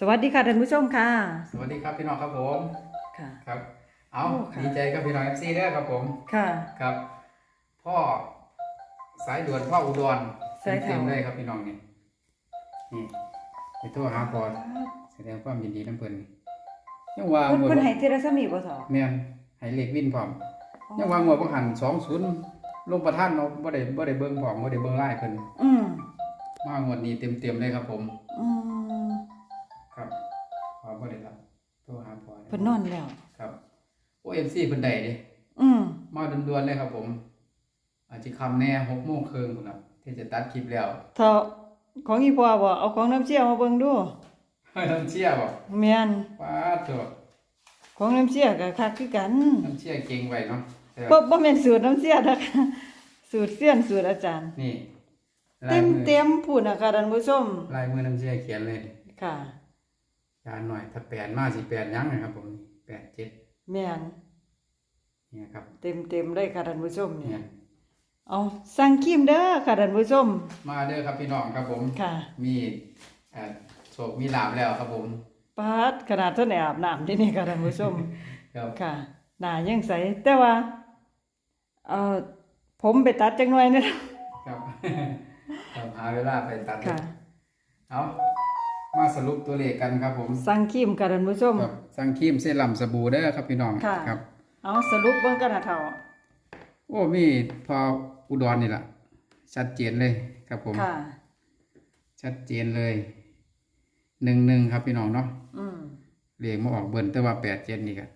สวัสดีค่ะท่านผู้ชมค่ะ สวัสดีครับพี่น้องครับผมค่ะ ครับ เอาโอ้ค่ะ ดีใจกับพี่น้องเอฟซีด้วยครับผมค่ะ ครับ พ่อสายด่วนพ่ออุดรสายแถวเต็มๆเลยครับพี่น้องนี่นี่ไปโทรหาพอแสดงความยินดีน้ำเพิ่นยังว่าเพิ่นงวดเพิ่นให้เทระสมีบ่สอแม่นให้เลขวินพร้อมยังว่างวดบ่หัน20ลงประทันเนาะบ่ได้บ่ได้เบิ่งพร้อมบ่ได้เบิ่งไลน์เพิ่นอืมมางวดนี้เต็มๆเลยครับผม อืม เพิ่นนอนแล้ว ครับโอ้ MC เพิ่นได้เด้อืมมาด่วนๆเลยครับผม อาจจะคำแน่หกโมงครึ่งพุ่นครับที่จะตัดคลิปแล้วเท่าของอีพ่อบ่เอาของน้ำเชี่ยวมาเบิ่งดูน้ำเชี่ยบ่แม่นป้าดเถอะของน้ำเชี่ยก็คักคือกันน้ำเชี่ยเก่งไว้เนาะแต่บ่บ่แม่นสูตรน้ำเชี่ยดอกค่ะสูตรเสี้ยนสูตรอาจารย์ นี่ลาเต็ยมมือเต็มพูดนะคะท่านผู้ชม ลายมือน้ำเชี่ยเขียนเลย ค่ะ จานหน่อยถ้าแปดมาสิแปดยังนะครับ ผมแปดเจ็ดแม่นเนี่ยครับ เต็มเต็มๆเลยค่ะท่านผู้ชมเนี่เนี่ย ยเอาสั่งครีมเด้อค่ะท่านผู้ชมมาเด้อครับพี่น้องครับผม ค่ะมีเอ่อโศกมีลาบแล้วครับผมปาดขนาดท่านได้อาบน้ำที่นี่ค่ะท่านผู้ชม ครับค่ะหน้ายังใสแต่ว่าเอ่อผมไปตัดจังหน่อยนะครับ ครับหาเวลาไปตัดค่ะ เอา มาสรุปตัวเลขกันครับผมสั่งครีมค่ะท่านผู้ชมครับสั่งครีมเซรั่มสบู่เด้อครับพี่น้องค่ะครับ เอาสรุปเบิ่งกันนะเฒ่าโอ้มีพออุดรนี่แหละชัดเจนเลยครับผมค่ะชัดเจนเลยหนึ่งหนึ่งครับพี่น้องเนาะอืมเลขมาออกเบิ้นแต่ว่าแปดเจ็ดนี่ก็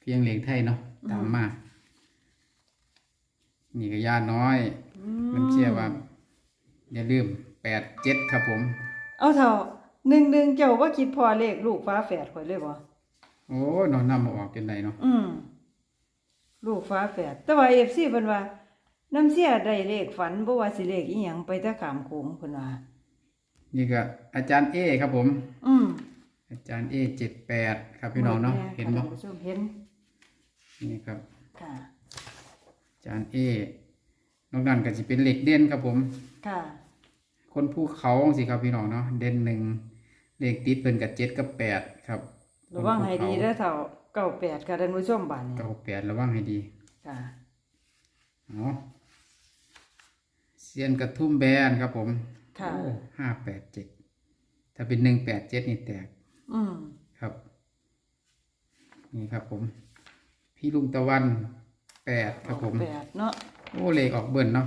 เพียงเลขไทยเนาะตามมานี่ก็ญาติน้อยอืมันเชื่อว่าอย่าลืมแปดเจ็ดครับผม เอาเฒ่าหนึ่งหนึ่งเจ้าว่าคิดพอเลขลูกฟ้าแฝดข่อยเลยบ่โอ้ยเนอนนำมาออกจนไหนเนาะอืมลูกฟ้าแฝดแต่ว่า FC เพิ่นว่าน้ำเสียได้เลขฝันบ่ว่าสิเลขอีหยังไปแต่ขามโขงเพิ่นว่านี่ก็อาจารย์เอครับผม อืมอาจารย์เอเจ็ดแปดครับพี่น้องเนาะเห็นบ่บ่ท่านผู้ชมเห็นนี่ครับ ค่ะ อาจารย์เอ นอกนั้นก็จะเป็นเหล็กเด่นครับผม ค่ะ คนภูเขาสิครับพี่น้องเนาะเด่นหนึ่งเลขติดเป็นกับเจ็ดกับแปดครับระวังให้ดีเด้อเฒ่าเก้าแปดค่ะท่านผู้ชมบ้านนี้เก้าแปดระวังให้ดีค่ะเนาะเซียนกระทุ่มแบนครับผมค่ะห้าแปดเจ็ดถ้าเป็นหนึ่งแปดเจ็ดนี่แตก อืมครับ นี่ครับผม พี่ลุงตะวันแปดครับผมแปดเนาะโอ้เลขออกเบิ่นเนาะ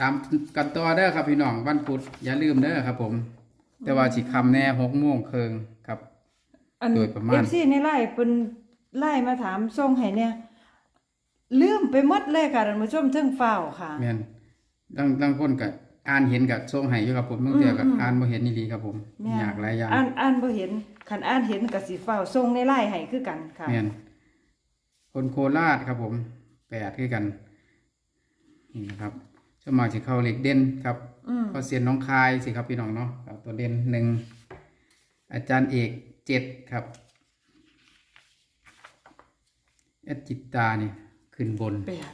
ตามกันต่อเด้อครับพี่น้องวันพุธอย่าลืมเด้อครับ ผม แต่ว่าสิคำแน่หกโมงเคิงครับ อันโดยประมาณ เอฟซีในไล่เพิ่นไล่มาถามส่งให้เนี่ยลืมไปหมดเลยค่ะท่านผู้ชมเทิงฟ้าวค่ะแม่นดังดังคนก็อ่านเห็นกับส่งให้อยู่ครับผมบางเทื่อก็อืมอืมอ่านบ่เห็นนี่ดีครับผมแม่นอยากหลายอย่างอ่านอ่านบ่เห็นคันอ่านเห็นก็สิฟ้าวส่งในไล่ให้คือกันค่ะแม่นคนโคราชครับผมแปดคือกันนี่นะครับ สวนมากสิเข้าเลขเด่นครับอืมก็เซียนน้องคายสิครับพี่น้องเนาะเอาตัวเด่นหนึ่งอาจารย์เอกเจ็ดครับแอดจิตตานี่ขึ้นบนแปด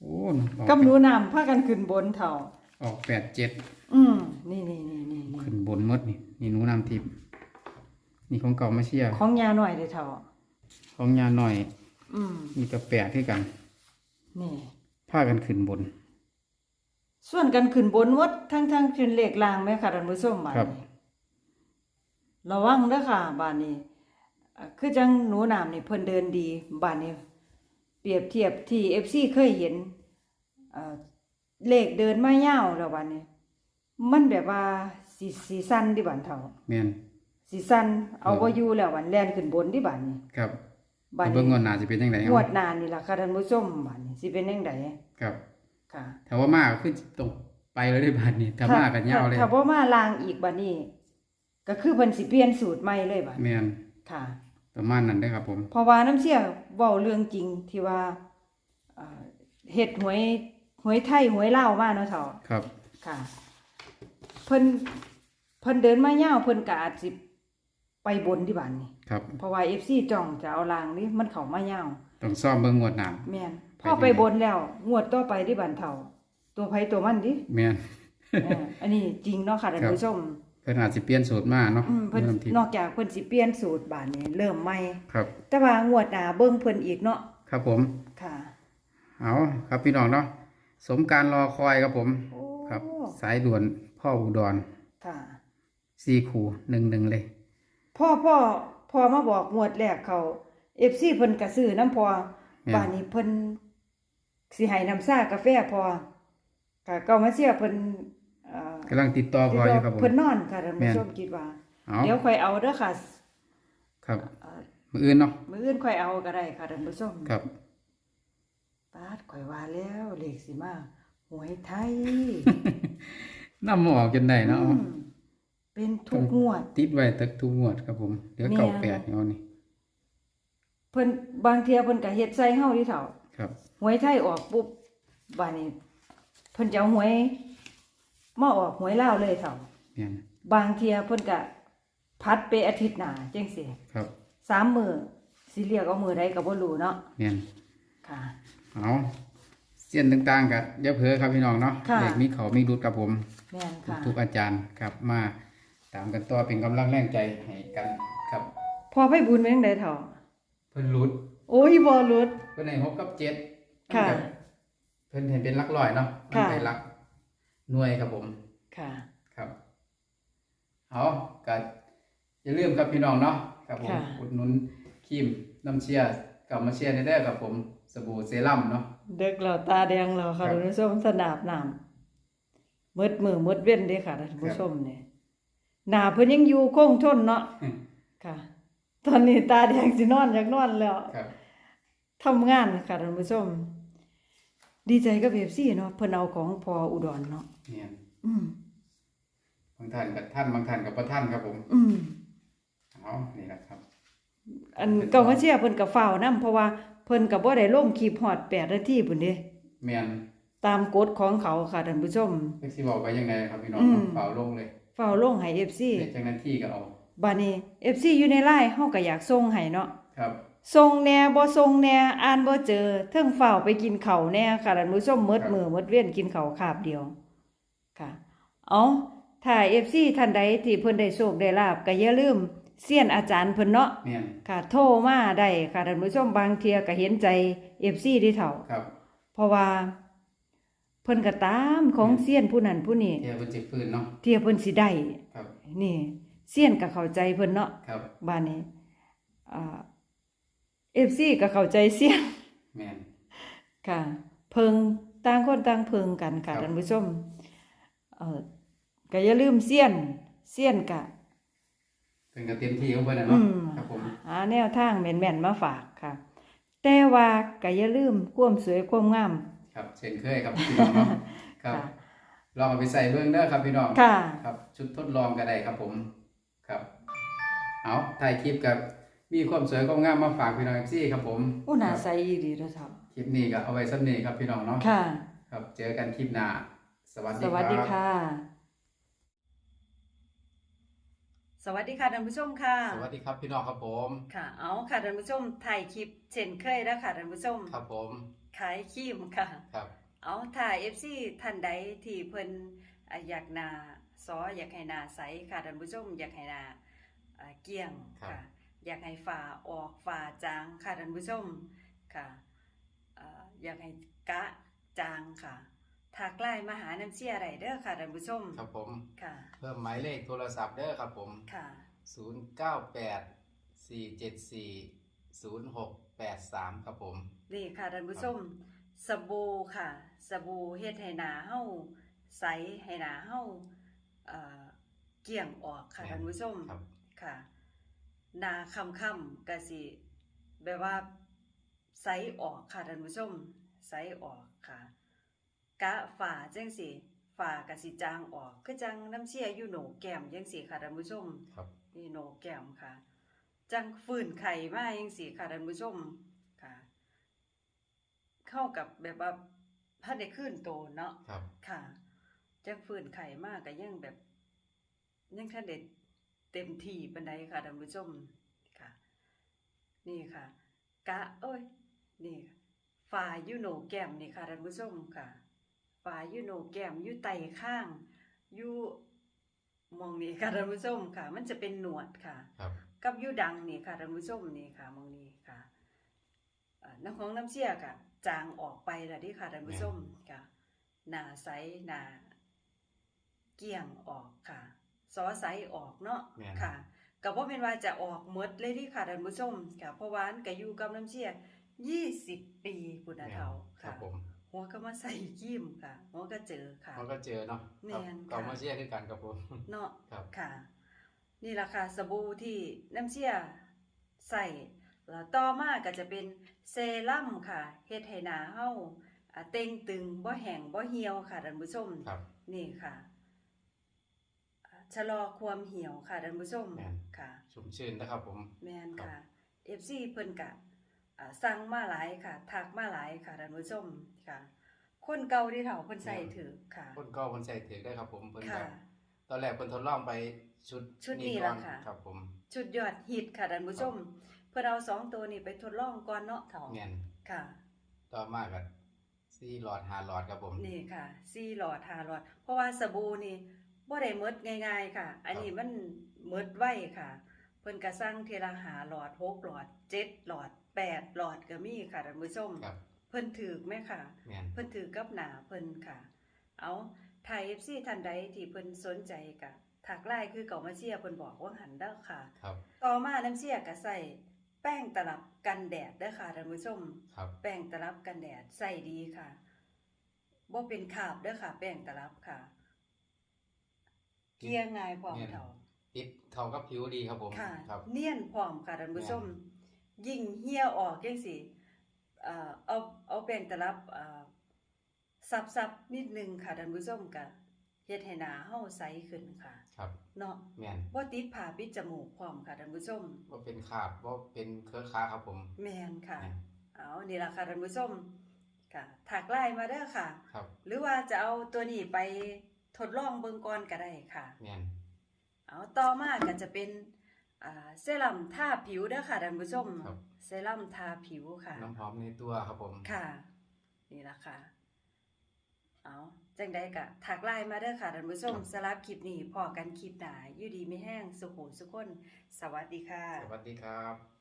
โอ้ออกกับหนูน้ำพากันขึ้นบนเท่า ออกแปดเจ็ดอืมนี่นี่นี่นี่นี่ขึ้นบนหมดนี่นี่หนูนำทิพย์นี่ของเก่ามาเชียร์ของยาหน่อยเด้อเท่า ของยาหน่อย อืมนี่ก็แปดที่กันนี่พากันขึ้นบน ส่วนกันขึ้นบนหมดทั้งทั้งๆเป็นเลขล่างแม่ค่ะท่านผู้ชมบ้านครับนี้ระวังเด้อค่ะบ้านนี้อ่าคือจังหนูน้ำนี่เพิ่นเดินดีบ้านนี้ เปรียบเทียบที่ FC เคยเห็นเอ่อเลขเดินมายาวแล้วบ้านนี้ มันแบบว่าสีสีสั้นที่บ้านเฒ่าแม่นสีสั้นเอาครับบ่อยู่แล้วบ้านแล่นขึ้นบนที่บ้านนี้ครับบ้านเบิ่งนี้งอนหนาจะเป็นยังไงงวดหน้านี่ล่ะค่ะท่านผู้ชมบ้านนี้สิเป็นจังไดครับ ค่ะถ้าว่ามากขึ้นตรงไปเลยได้บาดนี้ถ้ามากกันยาวเลยถ้าบ่มาลางอีกบัดนี้ก็คือเพิ่นสิเปลี่ยนสูตรใหม่เลยบัดแม่นค่ะประมาณนั้นได้อครับผมเพราะว่าน้ำเชี่ยเว้าเรื่องจริงที่ว่าเอ่อเฮ็ดหวยหวยไทยหวยลาวมาเนาะเฒ่าครับ ค่ะ เพิ่นเพิ่นเดินมายาวเพิ่นก็อาจสิไปบนที่บ้านนี่ครับเพราะว่า FC จ้องจะเอาลางนี่มันเข้ามายาวต้องซ่อมเบิ่งงวดหนาแม่น พไปอที่ไปไหนบนแล้ว งวดต่อไปที่บ้านเฒ่าตัวไผตัวมันดิแม่นเอออันนี้จริงเนาะค่ะท่านครับผู้ชมพิ่นอาจสิเปลี่ยนสูตรมาเนาะอืมเพิ่นแม่น้ำทิพย์นอกจากเพิ่นสิเปลี่ยนสูตรบาดนี้เริ่มใหม่ครับ แต่ว่างวดหน้าเบิ่งเพิ่นอีกเนาะครับผม ค่ะ เอาครับพี่น้องเนาะสมการรอคอยครับผม โอ้ครับ สายด่วนพ่ออุดรค่ะซีคูหนึ่งหนึ่งเลย พ่อพ่อพ่อมาบอกงวดแรกเขา FC เพิ่นก็ซื้อน้ำพอแม่นบ้านนี้เพิ่น สิให้น้ำซ่ากาแฟพอค่ะก็มาเชื่อเพิ่นเอ่อกำลังติดต่อพออยู่ครับผม เพิ่นนอนค่ะท่านแม่ผู้น ชมคิดว่า เอาเดี๋ยวค่อยเอาเด้อค่ะครับเอ่อมืออื่นเนาะมื้ออื่นค่อยเอาก็ได้ค่ะท่านผู้ชมครับ ปาดข่อยว่าแล้วเลขสิมาหวยไทยน้ำหมออกจนได้เนาะอืมเป็นทุกงวด ติดไว้ตักทุกงวดครับผมเหลือแม่นเก่าแปดเอานี่เพิ่นบางเที่ยเพิ่นก็เฮ็ดใส่เฮาที่เฒ่า ครับ หวยไทยออกปุ๊บบัดนี้เพิ่นจะเอาหวยมาออกหวยลาวเลยเฒ่าเนี่ยบางเที่ยเพิ่นก็พัดไปอาทิตย์หน้าจังซี่ครับสามมื้อสิเรียกเอามื้อใดก็บ่รู้เนาะเนี่ยค่ะ เอาเส้นต่างๆกับอย่าเผลอครับพี่น้องเนาะค่ะ เด็กมีเขามีรุดกับผม แม่นค่ะทุกๆอาจารย์ครับมาตามกันต่อเป็นกำลังแรงใจให้กันครับ พอไปบุญเป็นจังไดเฒ่าเพิ่นรุดโอ้ยบ่หลุดเพิ่นให้หกกับเจ็ด ค่ะมันก็เพิ่นเห็นเป็นหลักร้อยเนาะมันค่ะเป็นหลักหน่วยครับผม ค่ะ ครับเอาก็อย่าลืมครับพี่น้องเนาะครับผมค่ะ อุดหนุนครีมน้ำเชียร์กับมาเชียร์ในเด้อครับผมสบู่เซรั่มเนาะ เด็กเราตาแดงเราค่ะครับท่านผู้ชมสนาบน้ำมืดมือมืดเว้นเด้ค่ะท่านผู้ชมเนี่ยหน้าเพิ่นยังอยู่คงทนเนาะค่ะ ตอนนี้ตาแดงสินอนอยากนอนแล้วครับทำงานค่ะท่านผู้ชม ดีใจกับเอฟซีเนาะเพิ่นเอาของพออุดรเนาะเนี่ยอืมบางท่านกับท่านบางท่านกับประท่านครับผมอืมเอานี่แหละครับ อันเก่ามาเชียร์เพิ่นก็เฝ้านํเพราะว่าเพิ่นก็บ่ได้ลงคลิปฮอด8นาทีพุ่นเด้เมียนตามกฎของเขาค่ะท่านผู้ชมเล็กซี่บอกไปยังไงครับพี่น้องอืมเปล่าลงเลยเฝ้าลงให้ FC เด็กจังหน้าที่ก็เอาบัดนี้ FC อยู่ในไลน์เฮาก็อยากส่งให้เนาะครับ ส่งแหน่บ่ส่งแหน่อ่านบ่เจอเทิงเฝ้าวไปกินข้าวแหน่ค่ะท่านผู้ชมหมดมือหมดเว้นกินข้าวคาบเดียวค่ะ เอาถ้า FC ท่านใดที่เพิ่นได้โชคได้ลาบก็อย่าลืมเซียนอาจารย์เพิ่นเนาะเมียนค่ะ โทรมาได้ค่ะท่านผู้ชมบางเที่ยก็เห็นใจ FC ที่เฒ่า ครับเพราะว่า เพิ่นก็ตามของเซียนผู้นั้นผู้นี้เทียบเป็นจิตฟืนเนาะเที่ยเพิ่นสิได้ครับ นี่เซียนก็เข้าใจเพิ่นเนาะครับ บ้านนี้อ่า FC ก็เข้าใจเซียนเมียนค่ะ เพิงต่างคนต่างเพิงกันค่ะครับ ท่านผู้ชมเอ่อก็อย่าลืมเซียนเซียนกะเป็นกับเต็มที่ของเพิ่นนะอืเนาะมครับผมหาแนวทางแม่นๆมาฝากค่ะ แต่ว่าก็อย่าลืมความสวยความงามครับเช่นเคยครับพี่น้องเนาะครับค่ะลองเอาไปใส่เบิ่งเด้อครับพี่น้อง ค่ะ ครับชุดทดลองก็ได้ครับผมครับ เอาถ่ายคลิปกับ มีความสวยความงามมาฝากพี่น้องซี่ครับผมโอ้น่าครับใสอีหลีเด้อครับคลิปนี้ก็เอาไว้ซ้ำนี้ครับพี่น้องเนาะค่ะ ครับเจอกันคลิปหน้าสวัสดีสครับวัสดีค่ะ สวัสดีค่ะท่านผู้ชมค่ะ สวัสดีครับพี่น้องครับผม ค่ะ เอาค่ะท่านผู้ชมถ่ายคลิปเช่นเคยแล้วค่ะท่านผู้ชม ครับผมขายครีมค่ะ ครับ เอาถ่าย FC ท่านใดที่เพิ่นอะอยากหนาซออยากให้หนาใสค่ะท่านผู้ชมอยากให้หนาอ่าเกลี้ยงค่ะ อยากให้ฝ่าออกฝ่าจางค่ะท่านผู้ชมค่ะอ่าอยากให้กะจางค่ะทักไลน์มาหาน้ำเชี่ยไรเด้อค่ะท่านผู้ชมครับผมค่ะ เพิ่มหมายเลขโทรศัพท์เด้อครับผมค่ะ098 474 0683ครับผมนี่ค่ะท่านผู้ชมสบู่ค่ะ สบู่เฮ็ดให้หนาเฮาใสให้หนาเฮาเอ่อเกลี่ยงออกค่ะท่านผู้ชมครับค่ะห นาคำคำๆกะสิแบบว่าใสออกค่ะท่านผู้ชมใสออกค่ะ กะฝ่าจังสิฝ่ากะสิจางออกคือจังน้ำเชี่ยอยู่โหนกแก้มจังสิค่ะท่านผู้ชมครับนี่โหนกแก้มค่ะ จังฟื้นไข่มาจังสิค่ะท่านผู้ชมค่ะ เข้ากับแบบว่าถ้าได้ขึ้นโตเนาะครับค่ะ จังฟื้นไข่มากก็ยังแบบยังท่านเด็ด เต็มที่ปันใดค่ะท่านผู้ชมค่ะ นี่ค่ะ กะเอ้ยนี่ฝ่ายูโนแก้มนี่ค่ะท่านผู้ชมค่ะฝ่ายูโนแก้มอยู่ไตข้างอยู่มองนี้ค่ะท่านผู้ชมค่ะ มันจะเป็นหนวดค่ะครับกับยูดังนี่ค่ะท่านผู้ชมนี่ค่ะมองนี้ค่ะอ่าน้ำของน้ำเชี่ยค่ะ จางออกไปแล้วเดิค่ะท่านผู้ชมค่ะหน้าใสหน้าเกี่ยงออกค่ะ ซอใสออกเนาะแม่น ค่ะก็บ่เป็นว่าจะออกหมดเลยเดิค่ะท่านผู้ชมค่ะเพราะว่าอันก็อยู่กับน้ำเชี่ย20ปีพุ่นน่ะเฒ่าครัค่ะ บผมหัวก็มาใส่ยิ้มค่ะ หัวก็เจอค่ะมันก็เจอเนาะแม่นครับค่ะเก่ามาเชียร์คือกันครับผม เนาะครับ ค่ะ นี่แหละค่ะสบู่ที่น้ำเชี่ยใส่แล้วต่อมาก็จะเป็นเซรั่มค่ะเฮ็ดให้หน้าเฮาอ่าเต่งตึงบ่แห้งบ่เหี่ยวค่ะท่านผู้ชม ครับ นี่ค่ะอ่า ชะลอความเหี่ยวค่ะท่านผู้ชมแม่น ค่ะชุ่มชื่นนะครับผม แม่นครับค่ะ FC เพิ่นกะอ่าสั่งมาหลายค่ะทักมาหลายค่ะท่านผู้ชมค่ะ คนเก่าที่เฒ่าเพิ่นใส่ถือค่ะคนก็คนใส่ถือได้ครับผมเพิ่นค่ะก็ตอนแรกเพิ่นทดลองไปชุดชุดนี้ก่อล่ะค่ะ ครับผม ชุดยอดฮิตค่ะท่านผู้ชม เพื่อเอาสองตัวนี้ไปทดลองก่อนเนาะเถาแม่นค่ะ ต่อมาก็สี่หลอดห้าหลอดครับผม นี่ค่ะสี่หลอดห้าหลอด เพราะว่าสบู่นี่ บ่ได้หมดง่าย ๆ ค่ะ อันนี้มันหมดไวค่ะ เพิ่นก็สั่งทีละหาหลอดหกหลอดเจ็ดหลอดแปดหลอดก็มีค่ะท่านผู้ชมครับเพิ่นถือไหมค่ะ แม่น เพิ่นถือกับหนาเพิ่นค่ะ เอาไทย FC ท่านใดที่เพิ่นสนใจก็ถักไลน์คือเก่ามาเชียร์เพิ่นบอกว่าหันเด้อค่ะ ครับ ต่อมาน้ำเชี่ยก็ใส่แป้งตลับกันแดดเด้อค่ะท่านผู้ชม ครับ แป้งตลับกันแดดใส่ดีค่ะบ่เป็นคราบเด้อค่ะ แป้งตลับค่ะ เกลี่ยง่ายพร้อมเท่าติดเข้ากับผิวดีครับผมค่ะครับเนียนพร้อมค่ะท่านผู้ชมยิ่งเหี่ยออกจังซี่เอ่อเอาเอาแป้งตลับเอ่อซับๆนิดนึงค่ะท่านผู้ชมก็เฮ็ดให้หน้าเฮาใสขึ้นค่ะ ครับเนาะแม่นบ่ติดผ้าปิดจมูกพร้อมค่ะท่านผู้ชมว่าเป็นขาบว่าเป็นเครือค้าครับผม แม่นค่ะแม่นเอานี่ล่ะค่ะท่านผู้ชมค่ะถักไลน์มาเด้อค่ะครับหรือว่าจะเอาตัวนี้ไป ทดลองเบิ่งก่อนก็ได้ค่ะ แม่นเอาต่อมาก็จะเป็นอ่าเซรั่มทาผิวเด้อค่ะท่านผู้ชมครับ เซรั่มทาผิวค่ะ น้ำหอมในตัวครับผมค่ะ นี่ล่ะค่ะ เอาจังใดก็ถักไลน์มาเด้อค่ะท่านผู้ชมสำหรับคลิปนี้พอกันคลิปหน้าอยู่ดีไม่แห้งสุขุสุขคน สวัสดีค่ะ สวัสดีครับ